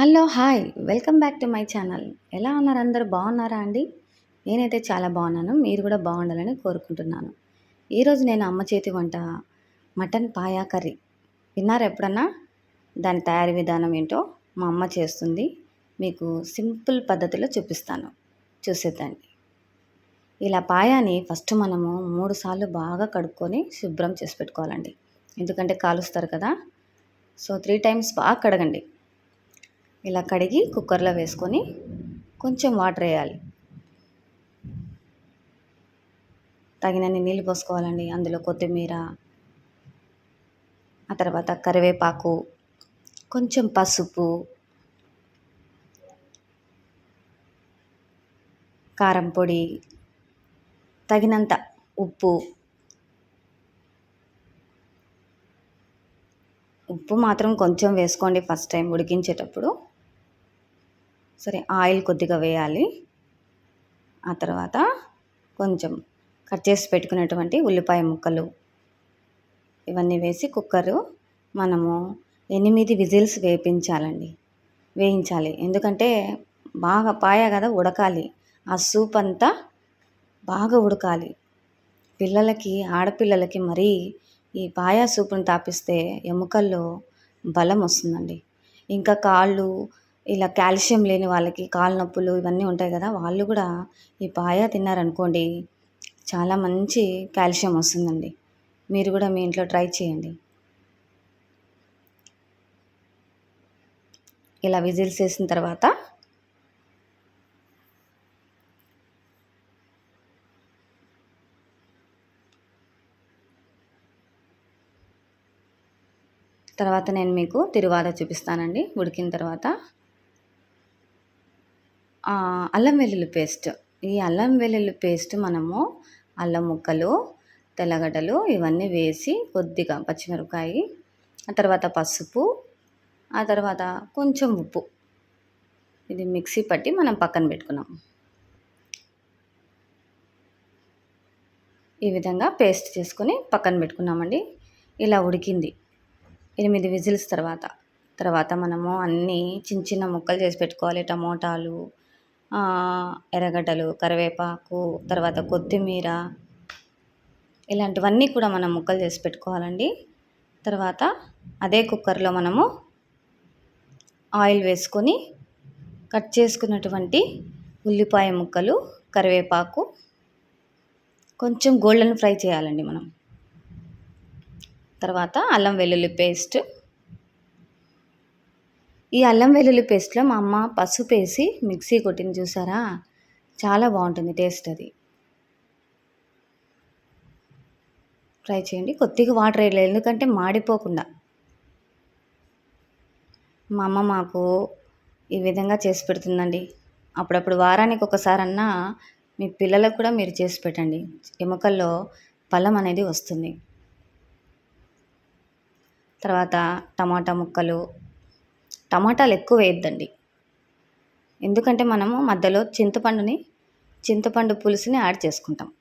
Hello hi. Welcome back to my channel. ఎలా ఉన్నారు అందరూ? బాగున్నారా అండి? నేనైతే చాలా బాగున్నాను. మీరు కూడా బాగుండాలని కోరుకుంటున్నాను. ఈరోజు నేను అమ్మ చేతి వంట మటన్ పాయా కర్రీ. విన్నారు ఎప్పుడన్నా? దాని తయారీ విధానం ఏంటో మా అమ్మ చేస్తుంది. మీకు సింపుల్ పద్ధతిలో చూపిస్తాను. చూసేద్దండి. ఇలా పాయాని ఫస్ట్ మనము మూడు సార్లు బాగా కడుక్కొని శుభ్రం చేసి పెట్టుకోవాలండి. ఎందుకంటే కాలుస్తారు కదా. సో త్రీ టైమ్స్ బాగా కడగండి. ఇలా కడిగి కుక్కర్లో వేసుకొని కొంచెం వాటర్ వేయాలి. తగినన్ని నీళ్ళు పోసుకోవాలండి. అందులో కొత్తిమీర ఆ తర్వాత కరివేపాకు కొంచెం పసుపు కారం పొడి తగినంత ఉప్పు. ఉప్పు మాత్రం కొంచెం వేసుకోండి ఫస్ట్ టైం ఉడికించేటప్పుడు. సరే ఆయిల్ కొద్దిగా వేయాలి. ఆ తర్వాత కొంచెం కట్ చేసి పెట్టుకున్నటువంటి ఉల్లిపాయ ముక్కలు ఇవన్నీ వేసి కుక్కరు మనము ఎనిమిది విజిల్స్ వేయించాలండి వేయించాలి. ఎందుకంటే బాగా పాయ కదా ఉడకాలి. ఆ సూప్ అంతా బాగా ఉడకాలి. పిల్లలకి ఆడపిల్లలకి మరీ ఈ పాయా సూపును తాపిస్తే ఎముకల్లో బలం వస్తుందండి. ఇంకా కాళ్ళు ఇలా కాల్షియం లేని వాళ్ళకి కాళ్ళ నొప్పులు ఇవన్నీ ఉంటాయి కదా వాళ్ళు కూడా ఈ పాయ తిన్నారనుకోండి చాలా మంచి కాల్షియం వస్తుందండి. మీరు కూడా మీ ఇంట్లో ట్రై చేయండి. ఇలా విజిల్స్ వేసిన తర్వాత తర్వాత నేను మీకు తిరువాత చూపిస్తానండి. ఉడికిన తర్వాత అల్లం వెల్లుల్లి పేస్ట్. ఈ అల్లం వెల్లుల్లి పేస్ట్ మనము అల్లం ముక్కలు తెల్లగడ్డలు ఇవన్నీ వేసి కొద్దిగా పచ్చిమిరపకాయ ఆ తర్వాత పసుపు ఆ తర్వాత కొంచెం ఉప్పు. ఇది మిక్సీ పట్టి మనం పక్కన పెట్టుకున్నాం. ఈ విధంగా పేస్ట్ చేసుకొని పక్కన పెట్టుకున్నామండి. ఇలా ఉడికింది. ఎనిమిది విజిల్స్ తర్వాత. తర్వాత మనము అన్నీ చిన్న చిన్న ముక్కలు చేసి పెట్టుకోవాలి. టమోటాలు ఎర్రగడ్డలు కరివేపాకు తర్వాత కొత్తిమీర ఇలాంటివన్నీ కూడా మనం ముక్కలు చేసి పెట్టుకోవాలండి. తర్వాత అదే కుక్కర్లో మనము ఆయిల్ వేసుకొని కట్ చేసుకున్నటువంటి ఉల్లిపాయ ముక్కలు కరివేపాకు కొంచెం గోల్డెన్ ఫ్రై చేయాలండి మనం. తర్వాత అల్లం వెల్లుల్లి పేస్ట్ ఈ అల్లం వెల్లుల్లి పేస్ట్లో మా అమ్మ పసుపు వేసి మిక్సీ కొట్టింది చూసారా? చాలా బాగుంటుంది టేస్ట్ అది. ట్రై చేయండి. కొద్దిగా వాటర్ వేయలేదు ఎందుకంటే మాడిపోకుండా. మా అమ్మ మాకు ఈ విధంగా చేసి పెడుతుందండి. అప్పుడప్పుడు వారానికి ఒకసారన్నా మీ పిల్లలకు కూడా మీరు చేసి పెట్టండి. ఎముకల్లో బలం అనేది వస్తుంది. తర్వాత టమాటా ముక్కలు టమాటాలు ఎక్కువ వేయద్దండి. ఎందుకంటే మనము మధ్యలో చింతపండుని చింతపండు పులుసుని యాడ్ చేసుకుంటాం.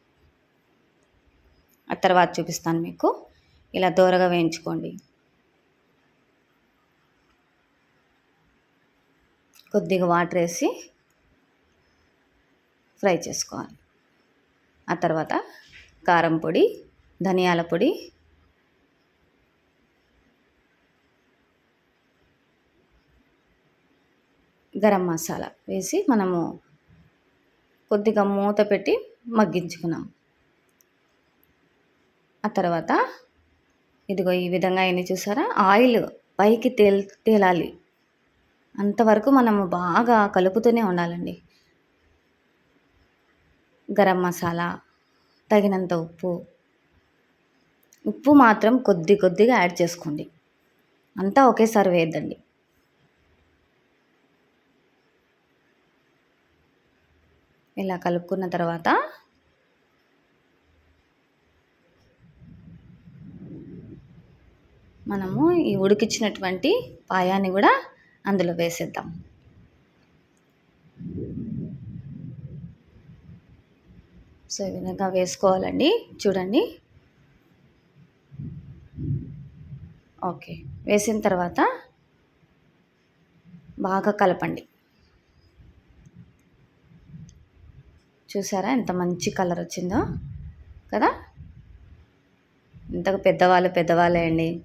ఆ తర్వాత చూపిస్తాను మీకు. ఇలా దూరగా వేయించుకోండి. కొద్దిగా వాటర్ వేసి ఫ్రై చేసుకోవాలి. ఆ తర్వాత కారం పొడి ధనియాల పొడి గరం మసాలా వేసి మనము కొద్దిగా మూత పెట్టి మగ్గించుకున్నాం. ఆ తర్వాత ఇదిగో ఈ విధంగా ఎన్ని చూసారా? ఆయిల్ పైకి తేల్ తేలాలి. అంతవరకు మనము బాగా కలుపుతూనే ఉండాలండి. గరం మసాలా తగినంత ఉప్పు. ఉప్పు మాత్రం కొద్ది కొద్దిగా యాడ్ చేసుకోండి. అంతా ఒకేసారి వేయద్దండి. ఇలా కలుపుకున్న తర్వాత మనము ఈ ఉడికిచ్చినటువంటి పాయాన్ని కూడా అందులో వేసేద్దాం. సో ఈ విధంగా వేసుకోవాలండి. చూడండి. ఓకే. వేసిన తర్వాత బాగా కలపండి. చూసారా? ఎంత మంచి కలర్ వచ్చిందో కదా? ఇంతకు పెద్దవాళ్ళు పెద్దవాళ్ళే అండి.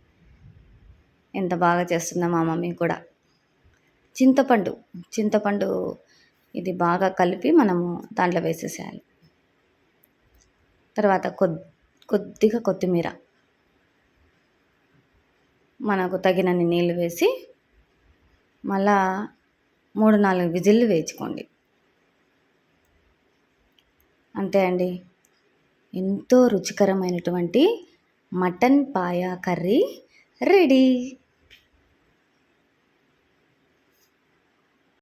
ఎంత బాగా చేస్తుందో మా మమ్మీ కూడా. చింతపండు చింతపండు ఇది బాగా కలిపి మనము దాంట్లో వేసేసేయాలి. తర్వాత కొద్దిగా కొత్తిమీర. మనకు తగినన్ని నీళ్ళు వేసి మళ్ళా మూడు నాలుగు విజిల్లు వేయించుకోండి. అంతే అండి ఎంతో రుచికరమైనటువంటి మటన్ పాయా కర్రీ రెడీ.